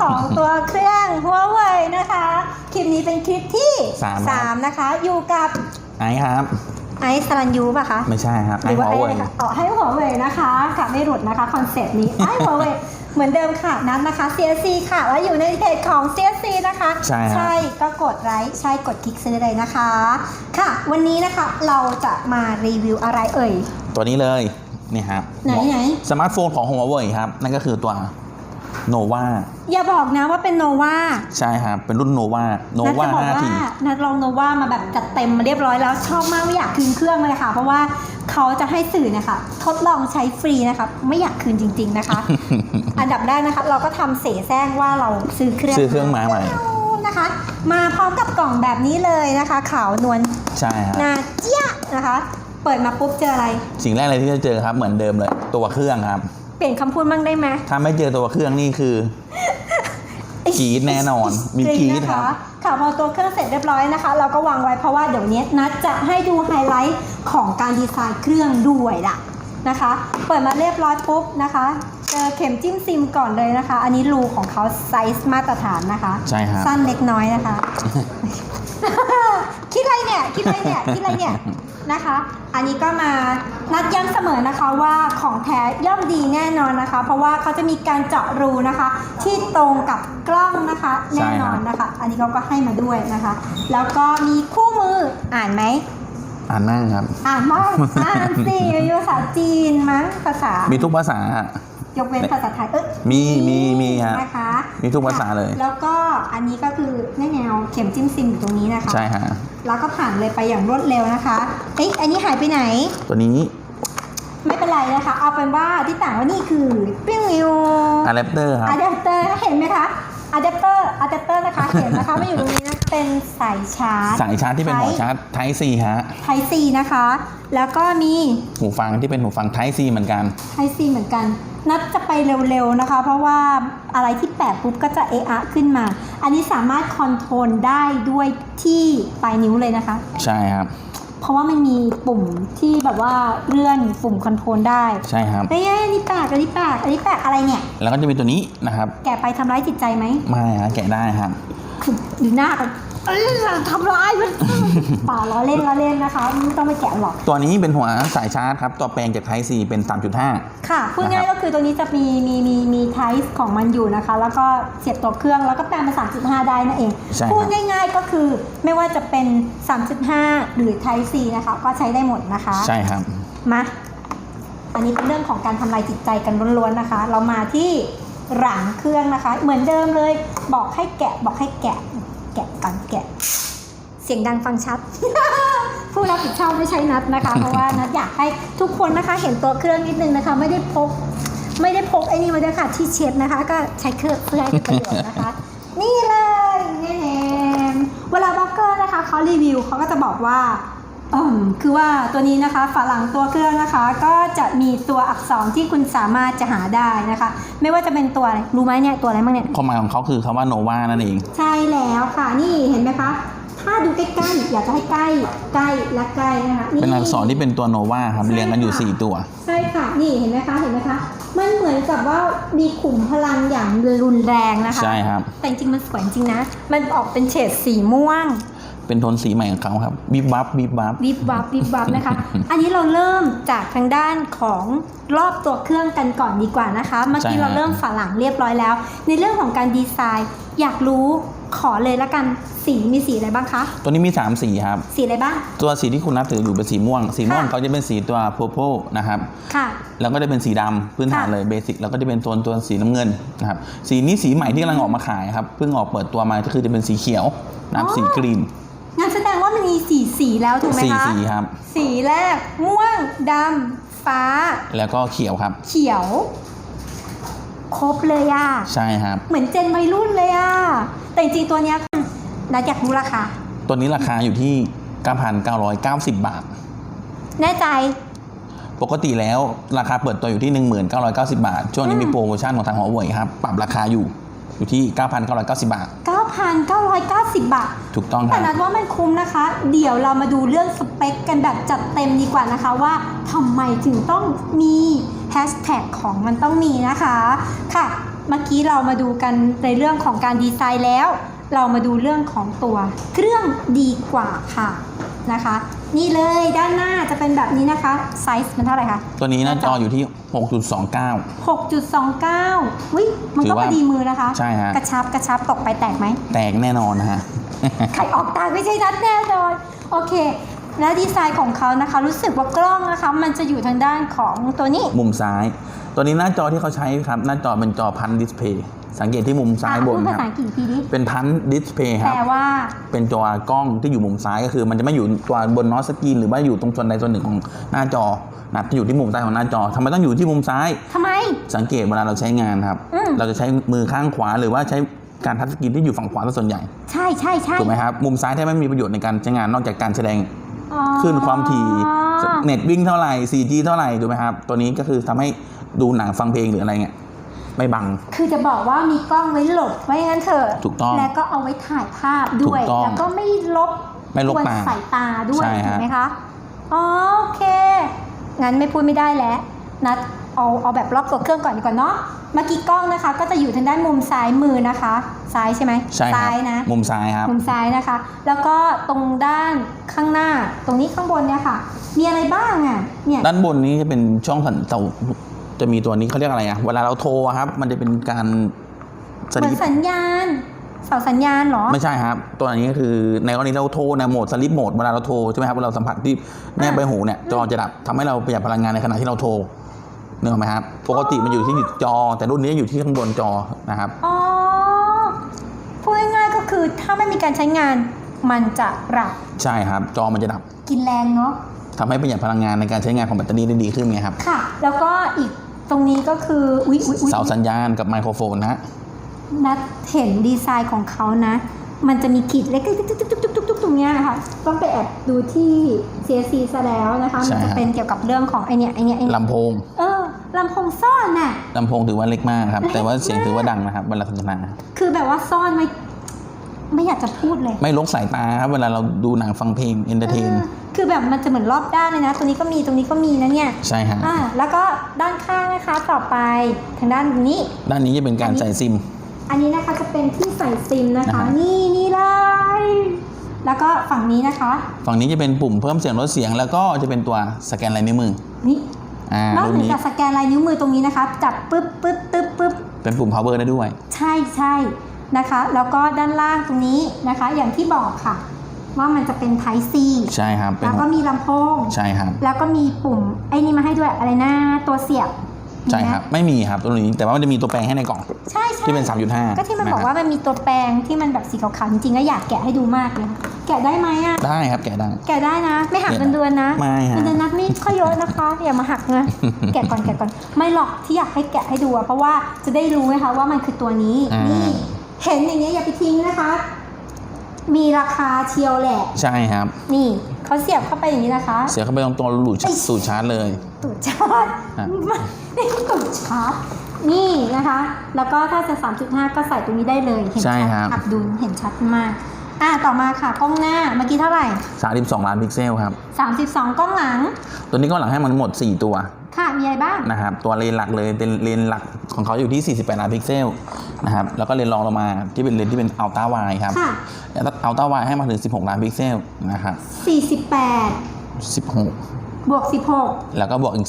ของตัวเครื่อง Huawei นะคะ คลิปนี้เป็นคลิปที่สามครับ สามนะคะ อยู่กับไอซ์ครับ ไอซ์สรันยูป่ะคะ ไม่ใช่ครับหไอรือซ์ว่าฮอไอ้เวยค่ะอ๋อให้หัวเว่ยนะคะค่ะไม่หลุดนะคะคอนเซปต์นี้ไอ้หัวเว่ยเหมือนเดิมค่ะนัทนะคะ CSC ค่ะ แล้วอยู่ในเพจของ CSC นะคะใช่ครับ ก็กดไลค์ใช่กดคลิกซื้อเลยนะคะ ค่ะ วันนี้นะคะเราจะมารีวิวอะไรเอ่ย ตัวนี้เลยนี่ครับไหนไหน สมาร์ทโฟนของ Huawei ครับ นั่นก็คือตัว Nova อย่าบอกนะว่าเป็นโนวาใช่ครับเป็นรุ่น Nova นัท Nova จะบอกว่า 5T นัทลองโนวามาแบบจัดเต็มมาเรียบร้อยแล้วชอบมากไม่อยากคืนเครื่องเลยค่ะ เพราะว่าเขาจะให้สื่อเนะคะทดลองใช้ฟรีนะคะไม่อยากคืนจริง ๆนะคะ อันดับแรกนะคะ เราก็ทำเสแสร้งว่าเราซื้อเครื่องซื้อเครื่องมาใหม่นะคะ มาพร้อมกับกล่องแบบนี้เลยนะคะ ขาวนวลใช่ครับนาเจี๊ยะนะคะ เปิดมาปุ๊บเจออะไร สิ่งแรกเลยที่จะเจอครับเหมือนเดิมเลย ตัวเครื่องครับเปลี่ยนคำพูดมั่งได้ไหมถ้าไม่เจอตัวเครื่องนี่คือกรีดแน่นอนมีกรีดนะครัคะบค่ะพอตัวเครื่องเสร็จเรียบร้อยนะคะ เราก็วางไว้เพราะว่าเดี๋ยวนี้นัดจะให้ดูไฮไลท์ของการดีไซน์เครื่องด้วยล่ะนะคะ เปิดมาเรียบร้อยปุ๊บนะคะเจอเข็มจิ้มซิมก่อนเลยนะคะ อันนี้รูของเขาไซส์มาตรฐานนะคะ ใช่ครับสั้นเล็กน้อยนะคะคิดอะไร เนี่ย คิดอะไรเนี่ย คิดอะไรเนี่ย นะคะ อันนี้ก็มานัดย้ำเสมอนะคะว่าของแท้ย่อมดีแน่นอนนะคะ เพราะว่าเขาจะมีการเจาะรูนะคะ ที่ตรงกับกล้องนะคะ ใช่แน่ครับนอนนะคะ อันนี้เขาก็ให้มาด้วยนะคะ แล้วก็มีคู่มืออ่านไหม อ่านนั่งครับ อ่านบ้างอ่านสิมีภาษาจีนมั้งภาษามีทุกภาษาฮะ ยกเว้นภาษาไทยเอ้ยมีมีมีฮะนะคะมีทุกภาษาเลย แล้วก็อันนี้ก็คือแน่แนวเข็มจิ้มซิมอยู่ตรงนี้นะคะ ใช่ฮะ แล้วก็ผ่านเลยไปอย่างรวดเร็วนะคะเอ๊ะอันนี้หายไปไหน ตัวนี้ไม่เป็นไรนะคะ เอาเป็นว่าที่ต่างว่านี่คือปิ้งวิวอะแดปเตอร์ครับอะแดปเตอร์เห็นไหมคะอะแดปเตอร์อะแดปเตอร์นะคะเห็นนะคะไม่อยู่ตรงนี้นะเป็นสายชาร์จสายชาร์จที่เป็นหัวชาร์จ Type C ฮะไทซีนะคะ แล้วก็มีหูฟังที่เป็นหูฟัง Type C เหมือนกันไทซีเหมือนกัน นัดจะไปเร็วๆนะคะ เพราะว่าอะไรที่แปะปุ๊บก็จะเอะอะขึ้นมา อันนี้สามารถคอนโทรลได้ด้วยที่ปลายนิ้วเลยนะคะ ใช่ครับ เพราะว่ามันมีปุ่มที่แบบว่าเลื่อนปุ่มคอนโทรลได้ใช่ครับเฮ้ยอันนี้แปลกอันนี้แปลกอันนี้แปลกอะไรเนี่ย แล้วก็จะมีตัวนี้นะครับ แกะไปทำร้ายจิตใจไหมไม่ฮะแกะได้ครับคือดูหน้ากัน เอ้ยทำร้ายมันป่าล้อเล่นล้อเล่นนะคะไม่ต้องไปแกะหรอก ตัวนี้เป็นหัวสายชาร์จครับ ตัวแปลงจาก Type C เป็น 3.5 ค่ะ พูดง่ายก็คือตัวนี้จะมีมีมีมีไทป์ของมันอยู่นะคะ แล้วก็เสียบตัวเครื่องแล้วก็แปลงเป็น3.5 ได้นั่นเองใช่ครับพูดง่าย ๆก็คือไม่ว่าจะเป็น 3.5 หรือ Type C นะคะก็ใช้ได้หมดนะคะ ใช่ครับ มา อันนี้เป็นเรื่องของการทำลายจิตใจกันล้วนๆนะคะ เรามาที่หลังเครื่องนะคะ เหมือนเดิมเลย บอกให้แกะบอกให้แกะ แกะกันแกะ เสียงดังฟังชัด ผู้รับผิดชอบไม่ใช่นัดนะคะ เพราะว่านัดอยากให้ทุกคนนะคะเห็นตัวเครื่องนิดนึงนะคะ ไม่ได้พก ไม่ได้พกไอ้นี่มาด้วยค่ะที่เช็ดนะคะ ก็ใช้เครื่องเพื่อให้เป็นประโยชน์นะคะ นี่เลยแน่ๆเวลาบล็อกเกอร์นะคะเขารีวิวเขาก็จะบอกว่าอืม คือว่าตัวนี้นะคะฝาหลังตัวเครื่องนะคะ ก็จะมีตัวอักษรที่คุณสามารถจะหาได้นะคะ ไม่ว่าจะเป็นตัวอะไรรู้ไหมเนี่ยตัวอะไรบ้างเนี่ยความหมายของเขาคือคำว่า Nova นั่นเอง ใช่แล้วค่ะนี่เห็นไหมคะ ถ้าดูใกล้ๆอยากจะให้ใกล้ใกล้และใกล้นะคะเป็นอักษรที่เป็นตัว Nova ครับเรียงกันอยู่ 4 ตัว ใช่ค่ะนี่เห็นไหมคะเห็นไหมคะมันเหมือนกับว่ามีขุมพลังอย่างรุนแรงนะคะใช่ครับแต่จริงๆมันสวยจริงนะ มันออกเป็นเฉดสีม่วง เป็นโทนสีใหม่ของเขาครับบิบบับบิบบับวิบวับวิบวับนะคะ อันนี้เราเริ่มจากทางด้านของรอบตัวเครื่องกันก่อนดีกว่านะคะ เมื่อกี้ใช่ฮะเราเริ่มฝาหลังเรียบร้อยแล้ว ในเรื่องของการดีไซน์อยากรู้ขอเลยละกันสีมีสีอะไรบ้างคะ ตัวนี้มี 3 สีครับ สีอะไรบ้าง ตัวสีที่คุณนับถืออยู่เป็นสีม่วง สีม่วงค่ะ เขาจะเป็นสีตัว purple นะครับ ค่ะ แล้วก็จะเป็นสีดำพื้นฐานค่ะเลยเบสิกแล้วก็จะเป็นตัวตัวสีน้ำเงินนะครับสีนี้สีใหม่ที่กำลังออกมาขายครับเพิ่งออกเปิดตัวมาก็คือจะเป็นสีเขียวนะครับอ๋อ สีกรีน งั้นแสดงว่ามันมี สีสีแล้วถูกไหมสีคะสีครับ สีแรกม่วงดำฟ้า แล้วก็เขียวครับ เขียว ครบเลยอะใช่ครับ เหมือนเจนวัยรุ่นเลยอะแต่จริงๆตัวเนี้ยนัดอยากรู้ราคา ตัวนี้ราคาอยู่ที่ 9,990 บาท แน่ใจ ปกติแล้วราคาเปิดตัวอยู่ที่ 1990 บาท ช่วงนี้มีโปรโมชั่นของทางหัวเว่ยครับ ปรับราคาอยู่ อยู่ที่ 9,990 บาท 9,990 บาท ถูกต้องคแต่รับนัดว่ามันคุ้มนะคะ เดี๋ยวเรามาดูเรื่องสเปคกันแบบจัดเต็มดีกว่านะคะว่าทำไมถึงต้องมีแฮชแท็กของมันต้องมีนะคะค่ะ เมื่อกี้เรามาดูกันในเรื่องของการดีไซน์แล้ว เรามาดูเรื่องของตัวเครื่องดีกว่าค่ะนะคะ นี่เลยด้านหน้าจะเป็นแบบนี้นะคะไซส์มันเท่าไหร่คะ ตัวนี้หน้าจออยู่ที่ 6.29 6.29วิมันถืก็อพว่าอดีมือนะคะ ใช่ฮะ กระชับกระชับตกไปแตกไหม แตกแน่นอนนะฮะไข่ออกตาไม่ใช่นัดแน่นอน โอเค และดีไซน์ของเขานะคะ รู้สึกว่ากล้องนะคะ มันจะอยู่ทางด้านของตัวนี้ มุมซ้าย ตัวนี้หน้าจอที่เขาใช้ครับ หน้าจอเป็นจอพันดิสเพย์ สังเกตที่มุมซ้ายบนอะพูดคภารับษาอังกฤษอีกทีดิเป็นพันดิสเพย์คแปรับลว่าเป็นจอกล้องที่อยู่มุมซ้ายก็คือ มันจะไม่อยู่ตัวบนนอสสกรีนหรือว่าอยู่ตรงส่วนใดส่วนหนึ่งของหน้าจอนะจะอยู่ที่มุมซ้ายของหน้าจอทำไมต้องอยู่ที่มุมซ้ายทำไม สังเกตเวลาเราใช้งานครับอืมเราจะใช้มือข้างขวาหรือว่าใช้การทัชสกรีนที่อยู่ฝั่งขวาซะส่วนใหญ่ ใช่ใช่ใช่ถูกไหมครับ มุมซ้ายแทบไม่มีประโยชน์ในการใช้งานนอกจากการแสดงอ๋อขึ้นความถี่เน็ตวิ่งเท่าไหร่ 4G เท่าไหร่ถูกไหมครับ ตัวนี้ก็คือทำให้ดูหนังฟังเพลงหรืออะไรเงี้ย ไม่บัง คือจะบอกว่ามีกล้องไว้หลบไว้งั้นเถอะถูกต้องแล้วก็เอาไว้ถ่ายภาพด้วยถูกต้องแล้วก็ไม่ลบไม่ลบกวนตาสายตาด้วยใช่ฮะถูกไหมคะอ๋อโอเค งั้นไม่พูดไม่ได้แล้วนัดเอาเอาแบบรอบตัวเครื่องก่อนดีกว่าเนาะ เมื่อกี้กล้องนะคะ ก็จะอยู่ทางด้านมุมซ้ายมือนะคะ ซ้ายใช่ไหมใช่ครับซ้ายนะ มุมซ้ายครับ มุมซ้ายนะคะ แล้วก็ตรงด้านข้างหน้า ตรงนี้ข้างบนเนี่ยค่ะ มีอะไรบ้างอะ เนี่ย ด้านบนนี้จะเป็นช่องสัญเสา จะมีตัวนี้เขาเรียกอะไรอะเวลาเราโทรอะครับ มันจะเป็นการสเหมือลินปสัญญาณเสาสัญญาณเหรอ ไม่ใช่ครับ ตัวนี้ก็คือในกรณีเราโทรในโหมดสลิปโหมดเวลาเราโทรใช่ไหมครับเวลาเราสัมผัสที่แนบใบหูเนี่ยจอจะดับทำให้เราประหยัดพลังงานในขณะที่เราโทรเนกอะไหมครับปกติมันอยู่ที่จอ แต่รุ่นนี้อยู่ที่ข้างบนจอนะครับ อ๋อพูดง่ายๆก็คือถ้าไม่มีการใช้งานมันจะรับ ใช่ครับ จอมันจะดับกินแรงเนาะทำให้ประหยัดพลังงานในการใช้งานของแบตเตอรี่ได้ดีขึ้นไงครับ ค่ะ แล้วก็อีก ตรงนี้ก็คืออุ๊ยอุ๊ยอุ๊ยเสาสัญญาณกับไมโครโฟนนะฮะนัดเห็นดีไซน์ของเขานะ มันจะมีขีดเล็กๆๆๆๆๆตรงเนี้ยนะคะต้องไปแอบดูที่ CSC ซะแล้วนะคะ มันจะเป็นเกี่ยวกับเรื่องของไอเนี้ยไอเนี้ยไอเนี้ยลำโพงเออลำโพงซ่อนน่ะ ลำโพงถือว่าเล็กมากครับเล็กแต่ว่าเสียงมากถือว่าดังนะครับเวลาสนทนา คือแบบว่าซ่อนไว้ไม่อยากจะพูดเลย ไม่ลกสายตาครับเวลาเราดูหนังฟังเพลงเอนเตอร์เทน เออ คือแบบมันจะเหมือนรอบด้านเลยนะ ตรงนี้ก็มีตรงนี้ก็มีนะเนี่ยใช่ฮะอ่าแล้วก็ด้านข้างนะคะต่อไปทางด้านนี้ ด้านนี้จะเป็นการใส่ซิม อันนี้นะคะจะเป็นที่ใส่ซิมนะคะ นะฮะ นี่นี่เลยแล้วก็ฝั่งนี้นะคะ ฝั่งนี้จะเป็นปุ่มเพิ่มเสียงลดเสียง แล้วก็จะเป็นตัวสแกนลายนิ้วมือนี่อ่านอกรุ่นเหนือนี้จากสแกนลายนิ้วมือตรงนี้นะคะ จับปึ๊บปึ๊บปึ๊บปึ๊บ เป็นปุ่ม power ได้ด้วย ใช่ใช่นะคะ แล้วก็ด้านล่างตรงนี้นะคะ อย่างที่บอกค่ะ ว่ามันจะเป็น Type C ใช่ครับเป็นแล้วก็มีลำโพงใช่ครับแล้วก็มีปุ่มไอ้นี่มาให้ด้วยอะไรนะตัวเสียบมีไหมใช่ครับไม่มีครับตัวนี้แต่ว่ามันจะมีตัวแปลงให้ในกล่องใช่ใช่ที่เป็น 3.5 ก็ที่มันบอกว่ามันมีตัวแปรงที่มันแบบสีขาวๆจริงๆก็อยากแกะให้ดูมากเลยแกะได้ไหมอะได้ครับแกะได้ แกะได้นะ ไม่หักเนี่ยเงินเดือนนะไม่ฮะเงินเดือนนัดไม่ค่อยเยอะนะคะอย่ามาหักนะแกะก่อนแกะก่อนไม่หรอกที่อยากให้แกะให้ดูอะเพราะว่าจะได้รู้ไหมคะว่ามันคือตัวนี้อ่านี่นี่เห็นอย่างเงี้ยอย่าไปทิ้งนะคะ มีราคาเชียวแหละ ใช่ครับ นี่เขาเสียบเข้าไปอย่างนี้นะคะ เสียเข้าไปตรงตัวหลุดสูตรชาร์จเลย ตูดชาร์จอะไม่ตูดชาร์จนี่นะคะ แล้วก็ถ้าจะ3.5 ก็ใส่ตรงนี้ได้เลย เห็นใช่ชัดครับอับดุลเห็นชัดมาก อะต่อมาค่ะกล้องหน้าเมื่อกี้เท่าไหร่ 32 ล้านพิกเซลครับ 32 กล้องหลัง ตัวนี้ก็หลังให้มันทั้งหมด 4 ตัวค่ะมีอะไรบ้าง นะครับ ตัวเลนส์หลักเลยเป็นเลนส์หลักของเขาอยู่ที่ 48 ล้านพิกเซล นะครับแล้วก็เลนส์รองลงมาที่เป็นเลนส์ที่เป็นอัลต้าไวครับค่ะอัลต้าไวให้มาถึง 16 ล้านพิกเซลนะครับ48 16 บวก16แล้วก็บวกอีก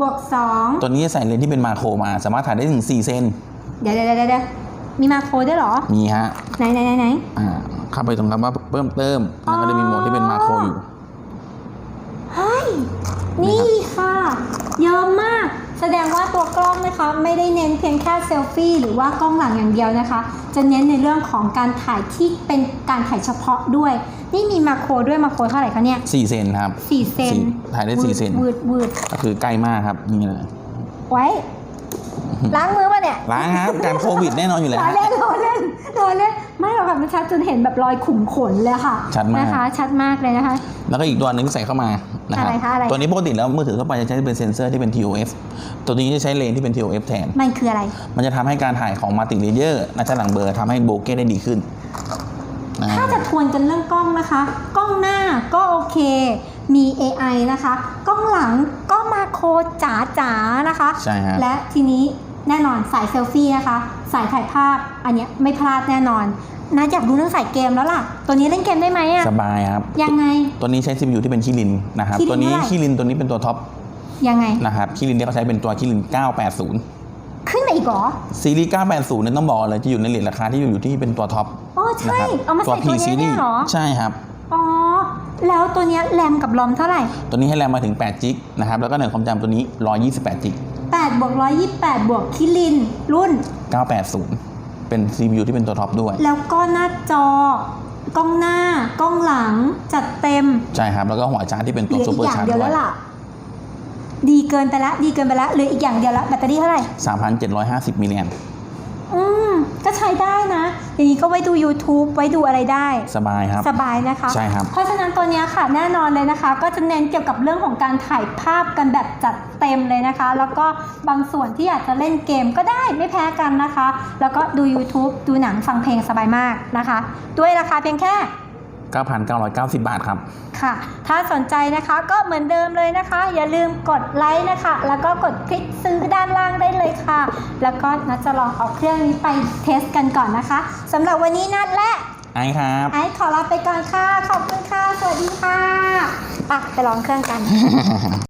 บวก2ตัวนี้จะใส่เลนส์ที่เป็นมาโครมา สามารถถ่ายได้ถึง 4 เซน2เดี๋ยวเดี๋ยวเดี๋ยวเดี๋ยวมีมาโครด้วยเหรอ มีฮะไหนไหนไหนไหน อ่าเข้าไปตรงคำว่าเพิ่มเติมแล้วก็จะมีโหมดที่เป็นมาโครอยู่ เฮ้ย นี่ค่ะ เยอะมาก แสดงว่าตัวกล้องนะคะไม่ได้เน้นเพียงแค่เซลฟี่หรือว่ากล้องหลังอย่างเดียวนะคะ จะเน้นในเรื่องของการถ่ายที่เป็นการถ่ายเฉพาะด้วย นี่มีมาโครด้วยมาโครเท่าไหร่คะเนี่ย4เซนครับสี่เซนสี่ถ่ายได้สี่เซนวืดวืดก็คือใกล้มากครับนี่เลยไว้ ล้างมือป่ะเนี่ยล้างครับการโควิดแน่นอนอยู่แล้วล้อฮะเล่นล้อเล่นล้อเล่นไม่หรอกค่ะมันชัดจนเห็นแบบรอยขุมขนเลยค่ะ ชัดมากนะคะ ชัดมากเลยนะคะ แล้วก็อีกตัวหนึงที่ใส่เข้ามานะครับอะไรคะอะไรตัวนี้ปกติแล้วมือถือทั่วไปจะใช้เป็นเซนเซอร์ที่เป็น TOF ตัวนี้จะใช้เลนส์ที่เป็น TOF แทน มันคืออะไร มันจะทำให้การถ่ายของมัลติเลเยอร์หน้าจอหลังเบลอร์ทำให้โบเก้ได้ดีขึ้นนะถ้าจะทวนกันเรื่องกล้องนะคะ กล้องหน้าก็โอเค มี AI นะคะกล้องหลังก็มาโครจ๋าๆนะคะใช่ฮะและทีนี้แน่นอนสายเซลฟี่นะคะ สายถ่ายภาพอันเนี้ยไม่พลาดแน่นอนนะอยากดูเรื่องสายเกมแล้วล่ะ ตัวนี้เล่นเกมได้ไหมอะสบายครับ ยังไง ตัวนี้ใช้ CPU ที่เป็นคิรินนะครับคิรินตัวนี้เท่าไหร่คิรินตัวนี้เป็นตัวท็อป ยังไง นะครับคิรินเนี่ยเขาใช้เป็นตัวคิริน 980 ขึ้นมาอีกเหรอ ซีรีส์ 980เนี่ยต้องบอกเลยจะอยู่ในเลทราคาที่อยู่ที่เป็นตัวท็อป อ๋อนะใช่ครับเอามาตัวใส่ P ตัวเนี้ยซีรีเนี่ยส์เหรอ ใช่ครับอ๋อ แล้วตัวเนี้ยแรมกับลอมเท่าไหร่ ตัวนี้ให้แรมมาถึง8จิกนะครับแล้วก็เนื้อความจำตัวนี้ 128จิก8บวก128 บวกคิริน รุ่น 980 เป็น CPU ที่เป็นตัวท็อปด้วย แล้วก็หน้าจอกล้องหน้ากล้องหลังจัดเต็ม ใช่ครับ แล้วก็หัวชาร์จที่เป็นเหตัวลือซูอีเปอกร์อย่างชาร์จเดียวด้วแล้ยวล่ะดีเกินไปละ ดีเกินไปละเหลืออีกอย่างเดียวละแบตเตอรี่เท่าไหร่ 3,750มิลลิแอม อืมก็ใช้ได้นะ อย่างนี้ก็ไว้ดู YouTube ไว้ดูอะไรได้ สบายครับ สบายนะคะใช่ครับ เพราะฉะนั้นตัวเนี้ยค่ะแน่นอนเลยนะคะ ก็จะเน้นเกี่ยวกับเรื่องของการถ่ายภาพกันแบบจัดเต็มเลยนะคะ แล้วก็บางส่วนที่อยากจะเล่นเกมก็ได้ไม่แพ้กันนะคะ แล้วก็ดู YouTube ดูหนังฟังเพลงสบายมากนะคะ ด้วยราคาเพียงแค่ 9,990 บาทครับ ค่ะ ถ้าสนใจนะคะก็เหมือนเดิมเลยนะคะ อย่าลืมกดไลค์นะคะ แล้วก็กดคลิกซื้อด้านล่างได้เลยค่ะ แล้วก็นัดจะลองเอาเครื่องนี้ไปเทสกันก่อนนะคะสำหรับวันนี้นัดและไอ้ครับไอซ์ขอลาไปก่อนค่ะ ขอบคุณค่ะ สวัสดีค่ะอะไปลองเครื่องกัน